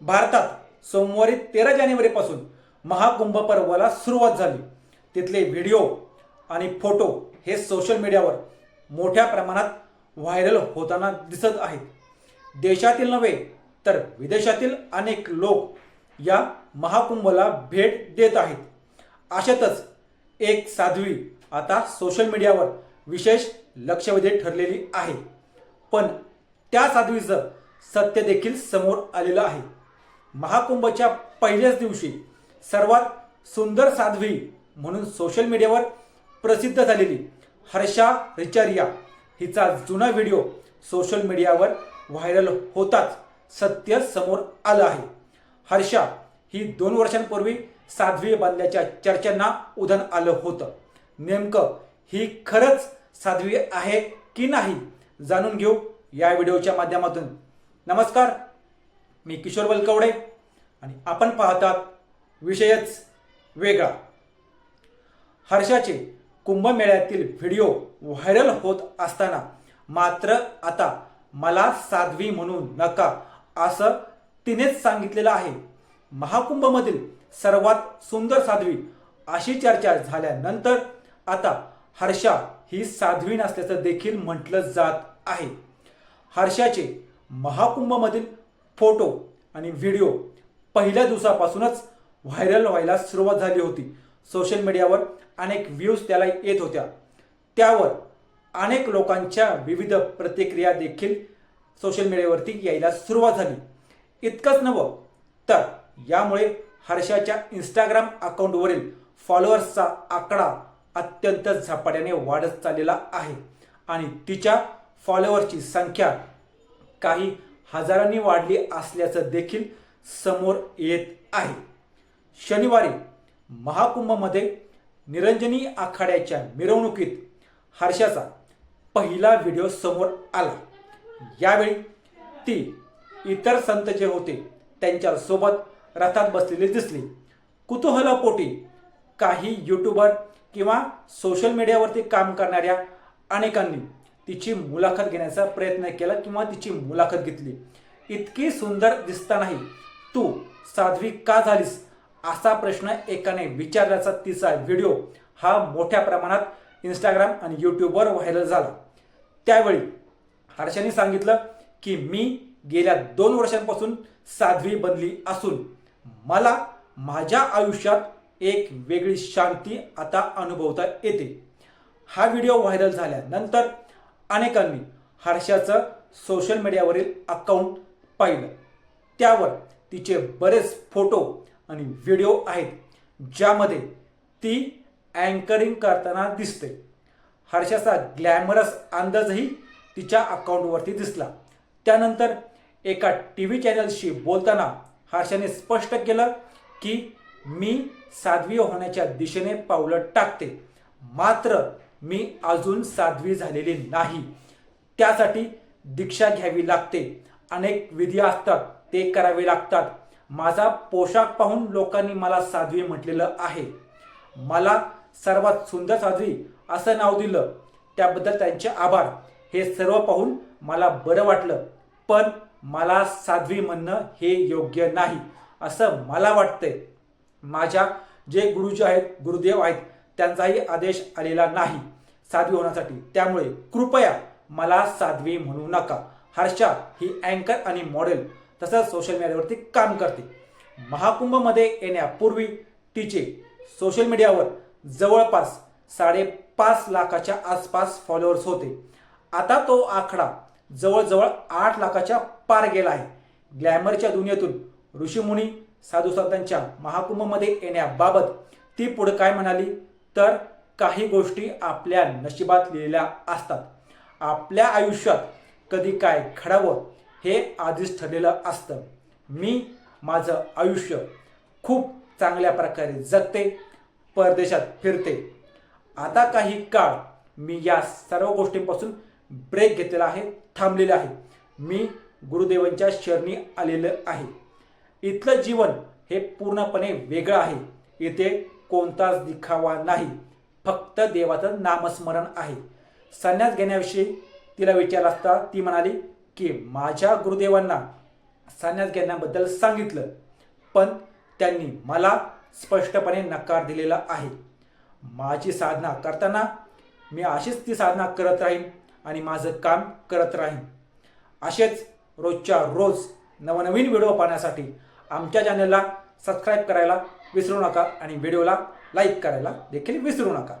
भारतात सोमवारी तेरा जानेवारीपासून महाकुंभ पर्वाला सुरुवात झाली. तिथले व्हिडिओ आणि फोटो हे सोशल मीडियावर मोठ्या प्रमाणात व्हायरल होताना दिसत आहेत. देशातील नव्हे तर विदेशातील अनेक लोक या महाकुंभला भेट देत आहेत. अशातच एक साध्वी आता सोशल मीडियावर विशेष लक्षवेधी ठरलेली आहे. पण त्या साध्वीचं सत्य देखील समोर आलेलं आहे. महाकुंभच्या पहिल्याच दिवशी सर्वात सुंदर साध्वी म्हणून सोशल मीडियावर प्रसिद्ध झालेली हर्षा रिचारिया हिचा जुना व्हिडिओ सोशल मीडियावर व्हायरल होताच सत्य समोर आलं आहे. हर्षा ही दोन वर्षांपूर्वी साध्वी बांधल्याच्या चर्चांना उधाण आलं होतं. नेमकं ही खरंच साध्वी आहे की नाही? जाणून घेऊ या व्हिडिओच्या माध्यमातून. नमस्कार. मी किशोर बलकवडे आणि आपण पाहतात विषयच वेगळा. हर्षाचे कुंभमेळ्यातील व्हिडिओ व्हायरल होत असताना मात्र आता मला साध्वी म्हणून नका असं तिनेच सांगितलेलं आहे. महाकुंभमधील सर्वात सुंदर साध्वी अशी चर्चा झाल्यानंतर आता हर्षा ही साध्वी नसल्याचं देखील म्हटलं जात आहे. हर्षाचे महाकुंभमधील फोटो आणि व्हिडिओ पहिल्या दिवसापासूनच व्हायरल व्हायला सुरुवात झाली होती. सोशल मीडियावर अनेक व्ह्यूज त्याला येत होत्या. त्यावर अनेक लोकांच्या विविध प्रतिक्रिया देखील सोशल मीडियावरती यायला सुरुवात झाली. इतकंच नवं तर यामुळे हर्षाच्या इंस्टाग्राम अकाउंटवरील फॉलोअर्सचा आकडा अत्यंत झपाट्याने वाढत चाललेला आहे. आणि तिच्या फॉलोअर्सची संख्या काही हजारांनी वाढली असल्याचं देखील समोर येत आहे. शनिवारी महाकुंभमध्ये निरंजनी आखाड्याच्या मिरवणुकीत हर्षाचा पहिला व्हिडिओ समोर आला. यावेळी ती इतर संत जे होते त्यांच्यासोबत रथात बसलेली दिसली. कुतूहलापोटी काही यूट्यूबर किंवा सोशल मीडियावरती काम करणाऱ्या अनेकांनी तिची मुलाखत घेण्याचा प्रयत्न केला किंवा तिची मुलाखत घेतली. इतकी सुंदर दिसतानाही तू साध्वी का झालीस? असा प्रश्न एकाने विचारल्याचा तिचा व्हिडिओ हा मोठ्या प्रमाणात इंस्टाग्राम आणि यूट्यूबवर व्हायरल झाला. त्यावेळी हर्षाने सांगितलं की मी गेल्या दोन वर्षांपासून साध्वी बनली असून मला माझ्या आयुष्यात एक वेगळी शांती आता अनुभवता येते. हा व्हिडिओ व्हायरल झाल्यानंतर अनेकांनी हर्षाचं सोशल मीडियावरील अकाउंट पाहिलं. त्यावर तिचे बरेच फोटो आणि व्हिडिओ आहेत ज्यामध्ये ती अँकरिंग करताना दिसते. हर्षाचा ग्लॅमरस अंदाजही तिच्या अकाउंटवरती दिसला. त्यानंतर एका टी व्ही चॅनलशी बोलताना हर्षाने स्पष्ट केलं की मी साध्वी होण्याच्या दिशेने पावलं टाकते. मात्र मी अजून साध्वी झालेली नाही. त्यासाठी दीक्षा घ्यावी लागते. अनेक विधी असतात ते करावे लागतात. माझा पोशाख पाहून लोकांनी मला साध्वी म्हटलेलं आहे. मला सर्वात सुंदर साध्वी असं नाव दिलं. त्याबद्दल त्यांचे आभार. हे सर्व पाहून मला बरं वाटलं. पण मला साध्वी म्हणणं हे योग्य नाही असं मला वाटतंय. माझ्या जे गुरुजी आहेत गुरुदेव आहेत त्यांचाही आदेश आलेला नाही साध्वी होण्यासाठी. त्यामुळे कृपया मला साध्वी म्हणू नका. हर्षा ही अँकर आणि मॉडेल तसंच सोशल मीडियावरती काम करते. महाकुंभमध्ये येण्यापूर्वी तिचे सोशल मीडियावर जवळपास साडेपाच लाखाच्या आसपास फॉलोअर्स होते. आता तो आकडा जवळजवळ आठ लाखाच्या पार गेला आहे. ग्लॅमरच्या दुनियेतून ऋषीमुनी साधू संतांच्या महाकुंभमध्ये येण्याबाबत ती पुढे काय म्हणाली? तर काही गोष्टी आपल्या नशिबात लिहिलेल्या असतात. आपल्या आयुष्यात कधी काय घडावं हे आधीच ठरलेलं असतं. मी माझं आयुष्य खूप चांगल्या प्रकारे जगते परदेशात फिरते. आता काही काळ मी या सर्व गोष्टींपासून ब्रेक घेतलेला आहे थांबलेला आहे. मी गुरुदेवांच्या शरणी आलेलं आहे. इथलं जीवन हे पूर्णपणे वेगळं आहे. इथे कोणताच दिखावा नाही. फक्त देवाचं नामस्मरण आहे. संन्यास घेण्याविषयी तिला विचार असता ती म्हणाली की माझ्या गुरुदेवांना संन्यास घेण्याबद्दल सांगितलं पण त्यांनी मला स्पष्टपणे नकार दिलेला आहे. माझी साधना करताना मी अशीच ती साधना करत राहीन आणि माझं काम करत राहीन. असेच रोजच्या रोज नवनवीन व्हिडिओ पाहण्यासाठी आमच्या चॅनलला सबस्क्राईब करायला विसरू नका आणि व्हिडिओला लाईक करायला देखील विसरू नका.